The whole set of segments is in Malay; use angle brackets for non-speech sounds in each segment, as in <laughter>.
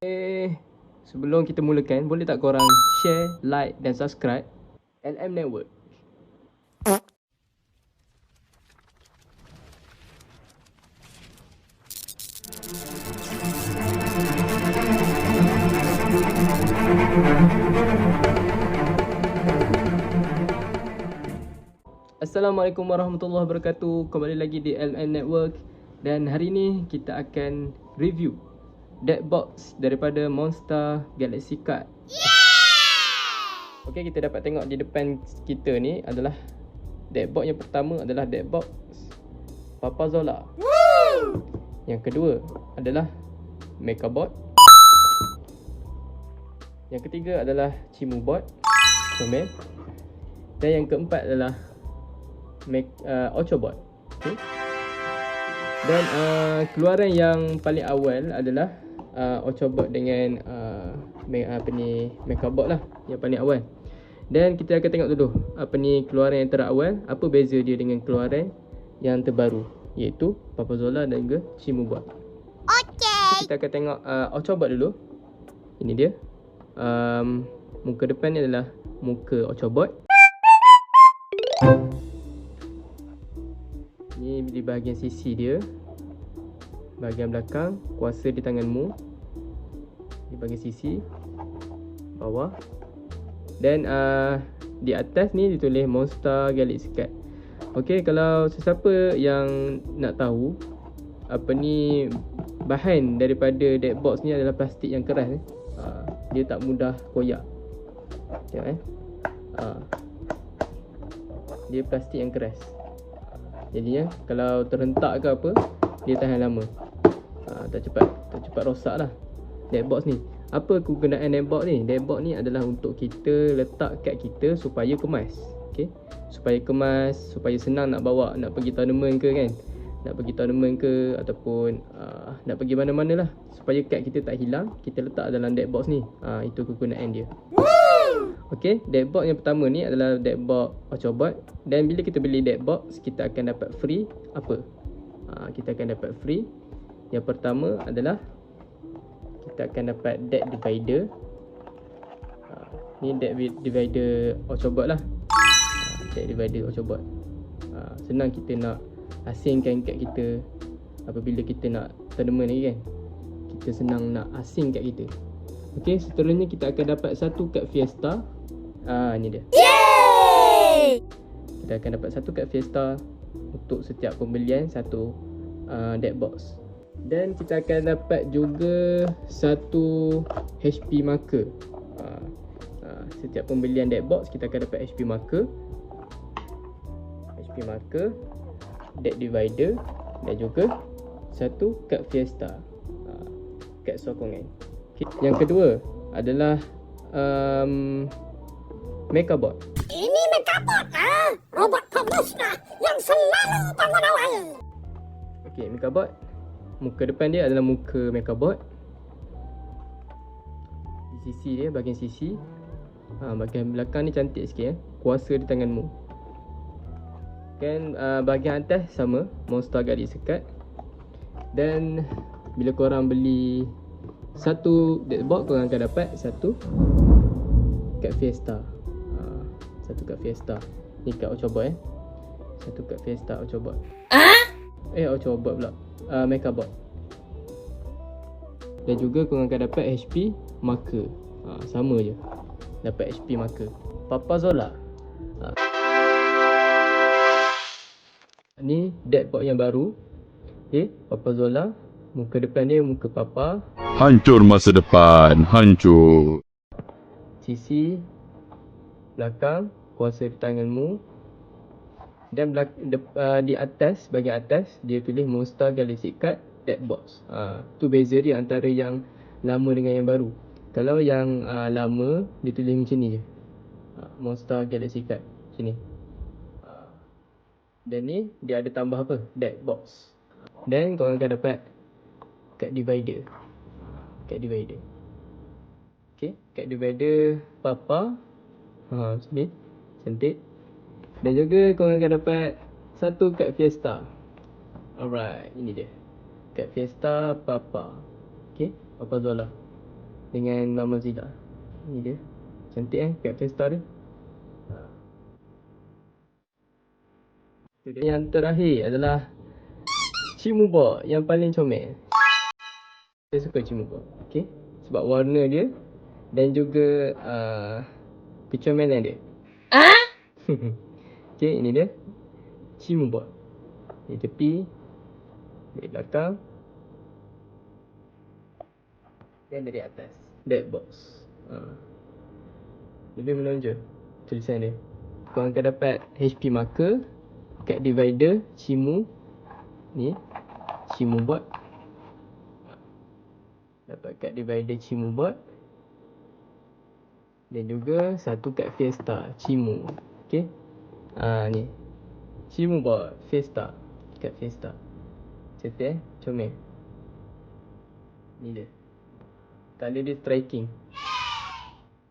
Eh, sebelum kita mulakan, boleh tak korang share, like dan subscribe LM Network? Assalamualaikum warahmatullahi wabarakatuh Kembali lagi di LN Network Dan hari ni kita akan review Deck box daripada Monster Galaxy Card. Okay kita dapat tengok di depan kita ni adalah Deck box yang pertama adalah deck box Papa Zola. Yang kedua adalah Mechabot Yang ketiga adalah Chimubot Comel Dan yang keempat adalah Mac, uh, Ochobot okay. Dan uh, keluaran yang paling awal adalah uh, Ochobot dengan uh, apa ni Mechabot lah yang paling awal. Dan kita akan tengok dulu apa ni keluaran yang terawal. Apa beza dia dengan keluaran yang terbaru? Iaitu Papazola dan juga Chimubot Okay. Kita akan tengok uh, Ochobot dulu. Ini dia. Um, Muka depan ni adalah muka Ochobot Ni di bahagian sisi dia. Bahagian belakang Kuasa di tanganmu Di bahagian sisi Bawah. Dan uh, Di atas ni ditulis Monster Galaxy Card. Okay kalau sesiapa yang nak tahu Apa ni Bahan daripada deck box ni adalah plastik yang keras eh. uh, Dia tak mudah koyak. Tengok eh. Uh, Dia plastik yang keras. Jadinya kalau terhentak ke apa Dia tahan lama. Ha, Tak cepat Tak cepat rosak lah Deadbox ni. Apa kegunaan deadbox ni? Deadbox ni adalah untuk kita letak kat kita Supaya kemas okay? Supaya kemas Supaya senang nak bawa Nak pergi tournament ke kan? Nak pergi tournament ke Ataupun uh, Nak pergi mana-mana lah. Supaya kad kita tak hilang Kita letak dalam deadbox ni. Ha, Itu kegunaan dia. Okay, deckbox yang pertama ni adalah deckbox Ochobot Dan bila kita beli deckbox, kita akan dapat free apa? Ha, kita akan dapat free. Yang pertama adalah Kita akan dapat deck divider ha, Ni deck vi- divider Ochobot lah ha, Deck divider Ochobot ha, Senang kita nak asingkan kat kita Apabila kita nak tournament lagi kan Kita senang nak asing kat kita Okay, seterusnya kita akan dapat satu kad Fiesta. Ah, ni dia. Yay! Kita akan dapat satu kad Fiesta untuk setiap pembelian satu uh, deck box. Dan kita akan dapat juga satu HP marker. Uh, uh, setiap pembelian deck box kita akan dapat HP marker. HP marker, deck divider dan juga satu kad Fiesta. Uh, kad sokongan. Okay. Yang kedua adalah um, Mechabot. Ini Mechabot, ha? Robot pemusnah yang selalu bangun awal. Okey, Mechabot. Muka depan dia adalah muka Mechabot. Di sisi dia, bahagian sisi. Ha, bahagian belakang ni cantik sikit eh. Kuasa di tanganmu. Kan uh, bahagian atas sama, Monster Galaxy Card. Dan bila korang beli satu deck box korang akan dapat satu kad Fiesta. Ha, satu kad Fiesta. Ni kad Ochobot eh. Satu kad Fiesta Ochobot. Eh Ochobot pula. Uh, Mechabot Dan juga korang akan dapat HP marker. Ha, Sama je. Dapat HP marker. Papa Zola. Ha. Ni deckbox yang baru. Okay Papa Zola Muka depan dia muka Papa. Hancur masa depan, hancur. Sisi Belakang Kuasa di tanganmu dan uh, di atas bahagian atas dia tulis Monster Galaxy Card Deck Box. Ha, tu beza dia antara yang lama dengan yang baru. Kalau yang uh, lama dia tulis macam ni je. Ha, Monster Galaxy Card macam ni. Ha. Dan ni dia ada tambah apa? Deck Box. Dan korang akan dapat card divider. Card divider. Okay, card divider Papa. Ha, macam ni. Cantik. Dan juga korang akan dapat satu kad Fiesta. Alright, ini dia. Kad Fiesta Papa. Okay, Papa Zola. dengan Mama Zila. Ni dia. Cantik eh kat Fiesta dia. Dia. Yang terakhir adalah Cimuba yang paling comel. Saya suka Cimuba. Okay. Sebab warna dia dan juga uh, kecomelan dia. Ah? <laughs> okay, ini dia. Cimuba. Di tepi. Di belakang. Dan dari atas. Dead box. Uh. Lebih menonjol tulisan dia. Korang akan dapat HP marker kat divider Cimu ni Cimu bot dapat kat divider Cimu bot dan juga satu kat Fiesta Cimu okey ah ni. Cimu bot Fiesta. Kat Fiesta. Cantik eh? Comel. Ni dia. Tanda dia striking.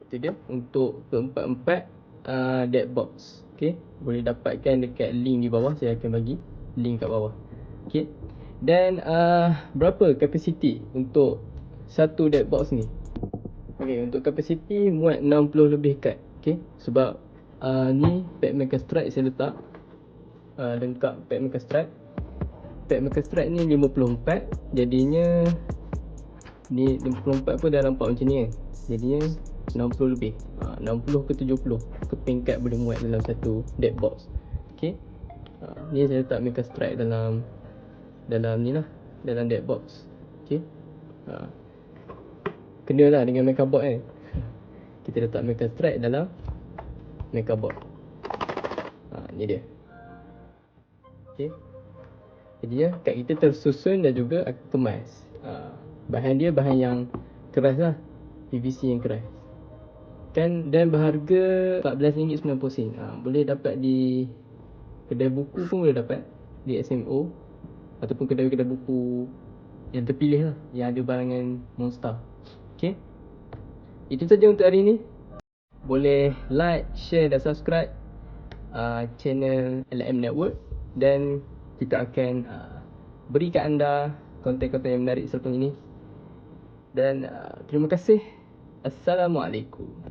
Itu dia untuk keempat-empat uh, dead box. Okay boleh dapatkan dekat link di bawah. Saya akan bagi link kat bawah. Okay dan uh, berapa kapasiti untuk satu dead box ni? Okay untuk kapasiti muat 60 lebih kad. Okay sebab uh, ni pack mecha strike saya letak. Uh, lengkap pack mecha strike. Pack mecha strike ni 54 jadinya ni 54 pun dah nampak macam ni kan. Jadinya 60 lebih. Ha, 60 ke 70 keping kad boleh muat dalam satu dead box. Ok ha, ni saya letak mecha strike dalam dalam ni lah. Dalam dead box. Ok ha. kena lah dengan mecha box kan. <laughs> Kita letak mecha strike dalam mecha box ha, ni dia. Ok jadi ya kad kita tersusun dan juga kemas ha, bahan dia bahan yang keras lah. PVC yang keras. Kan dan berharga RM14.90 ha, boleh dapat di kedai buku pun boleh dapat. Di SMO ataupun kedai-kedai buku yang terpilih lah. Yang ada barangan Monster. Ok itu saja untuk hari ini boleh like, share dan subscribe uh, channel LM Network. Dan kita akan uh, beri kat anda konten-konten yang menarik selepas ini. Dan uh, terima kasih. Assalamualaikum